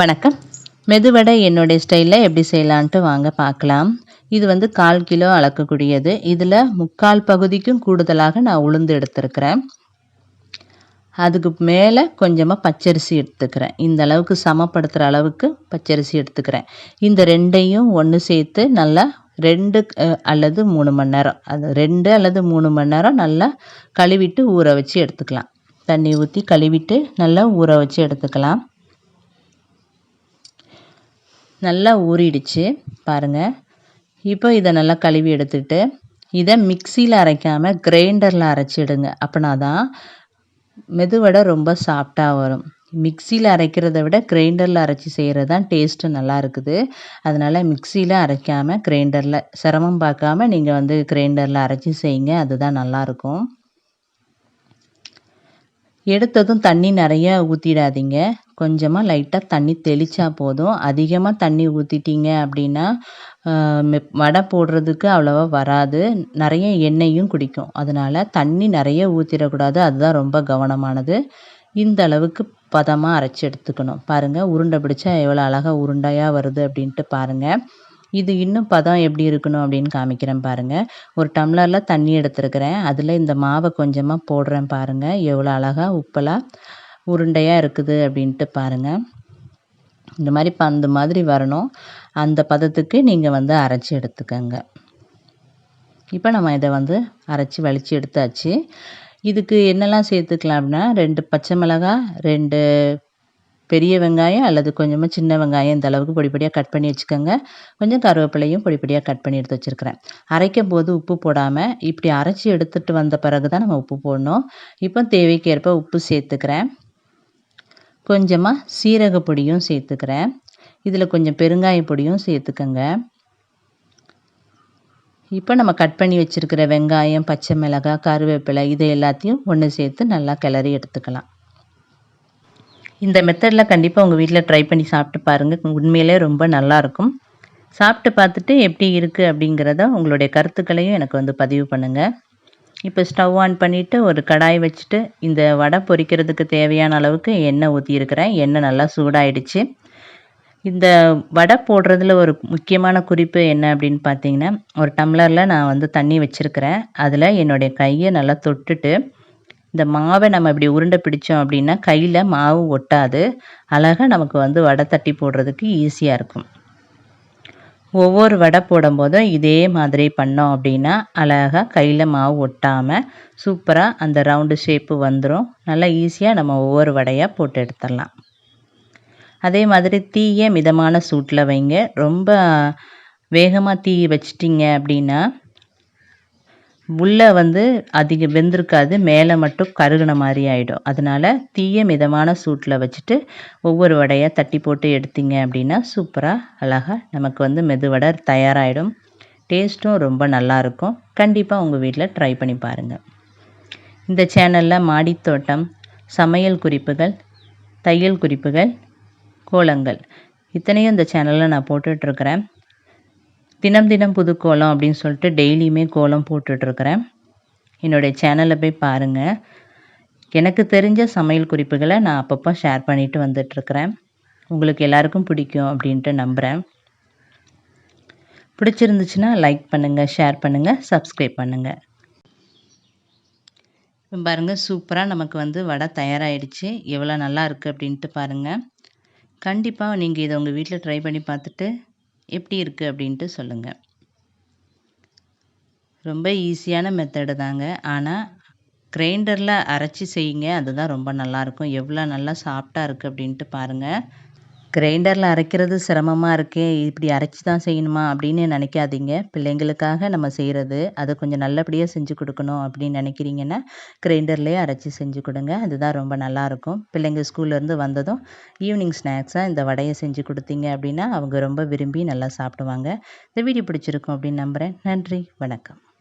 வணக்கம். மெதுவடை என்னுடைய ஸ்டைலில் எப்படி செய்யலான்ட்டு வாங்க பார்க்கலாம். இது வந்து கால் கிலோ அளக்கக்கூடியது. இதில் முக்கால் பகுதிக்கும் கூடுதலாக நான் உளுந்து எடுத்துருக்கிறேன். அதுக்கு மேலே கொஞ்சமாக பச்சரிசி எடுத்துக்கிறேன். இந்த அளவுக்கு சமப்படுத்துகிற அளவுக்கு பச்சரிசி எடுத்துக்கிறேன். இந்த ரெண்டையும் ஒன்று சேர்த்து நல்லா ரெண்டு அல்லது மூணு மணி நேரம் அது ரெண்டு அல்லது மூணு மணி நேரம் நல்லா கழுவிட்டு ஊற வச்சு எடுத்துக்கலாம். தண்ணி ஊற்றி கழுவிட்டு நல்லா ஊற வச்சு எடுத்துக்கலாம். நல்லா ஊறிடுச்சு பாருங்கள் இப்போ இதை நல்லா கழுவி எடுத்துட்டு இதை மிக்சியில் அரைக்காமல் கிரைண்டரில் அரைச்சிடுங்க அப்படின்னா தான் மெதுவடை ரொம்ப சாஃப்டாக வரும். மிக்சியில் அரைக்கிறத விட கிரைண்டரில் அரைச்சி செய்கிறது தான் டேஸ்ட்டு நல்லா இருக்குது. அதனால் மிக்சியில் அரைக்காமல் கிரைண்டரில் சிரமம் பார்க்காம நீங்கள் வந்து கிரைண்டரில் அரைச்சி செய்யுங்க. அதுதான் நல்லாயிருக்கும் எடுத்ததும் தண்ணி நிறைய ஊற்றிடாதீங்க கொஞ்சமாக லைட்டாக தண்ணி தெளித்தா போதும். அதிகமாக தண்ணி ஊற்றிட்டீங்க அப்படின்னா வடை போடுறதுக்கு அவ்வளோவா வராது. நிறைய எண்ணெயும் குடிக்கும். அதனால் தண்ணி நிறைய ஊற்றிடக்கூடாது அதுதான் ரொம்ப கவனமானது. இந்த அளவுக்கு பதமாக அரைச்சி எடுத்துக்கணும். பாருங்கள் உருண்டை பிடிச்சா எவ்வளோ அழகாக உருண்டையாக வருது அப்படின்ட்டு பாருங்கள் இது இன்னும் பதம் எப்படி இருக்கணும் அப்படின்னு காமிக்கிறேன் பாருங்கள் ஒரு டம்ளரில் தண்ணி எடுத்துருக்கிறேன். அதில் இந்த மாவை கொஞ்சமாக போடுறேன் பாருங்கள் எவ்வளோ அழகாக உப்பெல்லாம் உருண்டையாக இருக்குது அப்படின்ட்டு பாருங்கள் இந்த மாதிரி பந்து மாதிரி வரணும். அந்த பதத்துக்கு நீங்கள் வந்து அரைச்சி எடுத்துக்கோங்க. இப்போ நம்ம இதை வந்து அரைச்சி வலித்து எடுத்தாச்சு. இதுக்கு என்னெல்லாம் சேர்த்துக்கலாம் அப்படின்னா ரெண்டு பச்சை மிளகாய் ரெண்டு பெரிய வெங்காயம் அல்லது கொஞ்சமாக சின்ன வெங்காயம் இந்த அளவுக்கு பொடிப்படியாக கட் பண்ணி வச்சுக்கோங்க. கொஞ்சம் கருவேப்பிலையும் பொடிப்படியாக கட் பண்ணி எடுத்து வச்சுருக்கிறேன். அரைக்கும் போது உப்பு போடாமல் இப்படி அரைச்சி எடுத்துகிட்டு வந்த பிறகு தான் நம்ம உப்பு போடணும். இப்போ தேவைக்கேற்ப உப்பு சேர்த்துக்கிறேன். கொஞ்சமாக சீரக பொடியும் சேர்த்துக்கிறேன். இதில் கொஞ்சம் பெருங்காய பொடியும் சேர்த்துக்கோங்க. இப்போ நம்ம கட் பண்ணி வச்சுருக்கிற வெங்காயம் பச்சை மிளகாய் கருவேப்பிலை இதை எல்லாத்தையும் ஒன்று சேர்த்து நல்லா கிளறி எடுத்துக்கலாம். இந்த மெத்தடில் கண்டிப்பாக உங்கள் வீட்டில் ட்ரை பண்ணி சாப்பிட்டு பாருங்கள் உண்மையிலே ரொம்ப நல்லாயிருக்கும் சாப்பிட்டு பார்த்துட்டு எப்படி இருக்குது அப்படிங்கிறத உங்களுடைய கருத்துக்களையும் எனக்கு வந்து பதிவு பண்ணுங்கள் இப்போ ஸ்டவ் ஆன் பண்ணிவிட்டு ஒரு கடாய் வச்சுட்டு இந்த வடை பொரிக்கிறதுக்கு தேவையான அளவுக்கு எண்ணெய் ஊற்றியிருக்கிறேன் எண்ணெய் நல்லா சூடாயிடுச்சு. இந்த வடை போடுறதுல ஒரு முக்கியமான குறிப்பு என்ன அப்படின்னு பார்த்தீங்கன்னா ஒரு டம்ளரில் நான் வந்து தண்ணி வச்சுருக்கிறேன். அதில் என்னுடைய கையை நல்லா தொட்டுட்டு இந்த மாவை நம்ம இப்படி உருண்டை பிடிச்சோம் அப்படின்னா கையில் மாவு ஒட்டாது. அழகாக நமக்கு வந்து வடை தட்டி போடுறதுக்கு ஈஸியாக இருக்கும். ஒவ்வொரு வடை போடும்போதும் இதே மாதிரி பண்ணோம் அப்படின்னா அழகாக கையில் மாவு ஒட்டாமல் சூப்பராக அந்த ரவுண்டு ஷேப்பு வந்துடும் நல்லா ஈஸியாக நம்ம ஒவ்வொரு வடையாக போட்டு எடுத்துடலாம். அதே மாதிரி தீயை மிதமான சூட்டில் வைங்க. ரொம்ப வேகமாக தீ வச்சிட்டிங்க அப்படின்னா உள்ளே வந்து அதிக வெந்திருக்காது மேலே மட்டும் கருகின மாதிரி ஆகிடும் அதனால் தீய மிதமான சூட்டில் வச்சுட்டு ஒவ்வொரு வடையாக தட்டி போட்டு எடுத்தீங்க அப்படின்னா சூப்பராக அழகாக நமக்கு வந்து மெதுவடை தயாராகிடும் டேஸ்ட்டும் ரொம்ப நல்லாயிருக்கும் கண்டிப்பாக உங்கள் வீட்டில் ட்ரை பண்ணி பாருங்கள் இந்த சேனலில் மாடித்தோட்டம் சமையல் குறிப்புகள் தையல் குறிப்புகள் கோலங்கள். இத்தனையும் இந்த சேனலில் நான் போட்டுட்ருக்கிறேன் தினம் தினம் புது கோலம் அப்படின்னு சொல்லிட்டு டெய்லியுமே கோலம் போட்டுட்ருக்குறேன். என்னுடைய சேனலை போய் பாருங்கள் எனக்கு தெரிஞ்ச சமையல் குறிப்புகளை நான் அப்பப்போ ஷேர் பண்ணிவிட்டு வந்துட்டுருக்குறேன் உங்களுக்கு எல்லாருக்கும் பிடிக்கும் அப்படின்ட்டு நம்புகிறேன் பிடிச்சிருந்துச்சுன்னா லைக் பண்ணுங்கள் ஷேர் பண்ணுங்கள் சப்ஸ்கிரைப் பண்ணுங்கள் பாருங்கள் சூப்பராக நமக்கு வந்து வடை தயாராகிடுச்சு எவ்வளோ நல்லா இருக்குது அப்படின்ட்டு பாருங்கள் கண்டிப்பாக நீங்கள் இதை உங்கள் வீட்டில் ட்ரை பண்ணி பார்த்துட்டு எப்படி இருக்குது அப்படின்ட்டு சொல்லுங்கள் ரொம்ப ஈஸியான மெத்தடு தாங்க. ஆனால் கிரைண்டரில் அரைச்சி செய்யுங்க. அதுதான் ரொம்ப நல்லாயிருக்கும் எவ்வளோ நல்லா சாஃப்டாக இருக்குது அப்படின்ட்டு பாருங்கள் கிரைண்டரில் அரைக்கிறது சிரமமாக இருக்கே இப்படி அரைச்சி தான் செய்யணுமா அப்படின்னு நினைக்காதீங்க. பிள்ளைங்களுக்காக நம்ம செய்கிறது அதை கொஞ்சம் நல்லபடியாக செஞ்சு கொடுக்கணும் அப்படின்னு நினைக்கிறீங்கன்னா கிரைண்டர்லேயே அரைச்சி செஞ்சு கொடுங்க. அதுதான் ரொம்ப நல்லாயிருக்கும் பிள்ளைங்க ஸ்கூல்லேருந்து வந்ததும் ஈவினிங் ஸ்நாக்ஸாக இந்த வடையை செஞ்சு கொடுத்தீங்க அப்படின்னா அவங்க ரொம்ப விரும்பி நல்லா சாப்பிடுவாங்க. இந்த வீடியோ பிடிச்சிருக்கும் அப்படின்னு நம்புகிறேன் நன்றி வணக்கம்.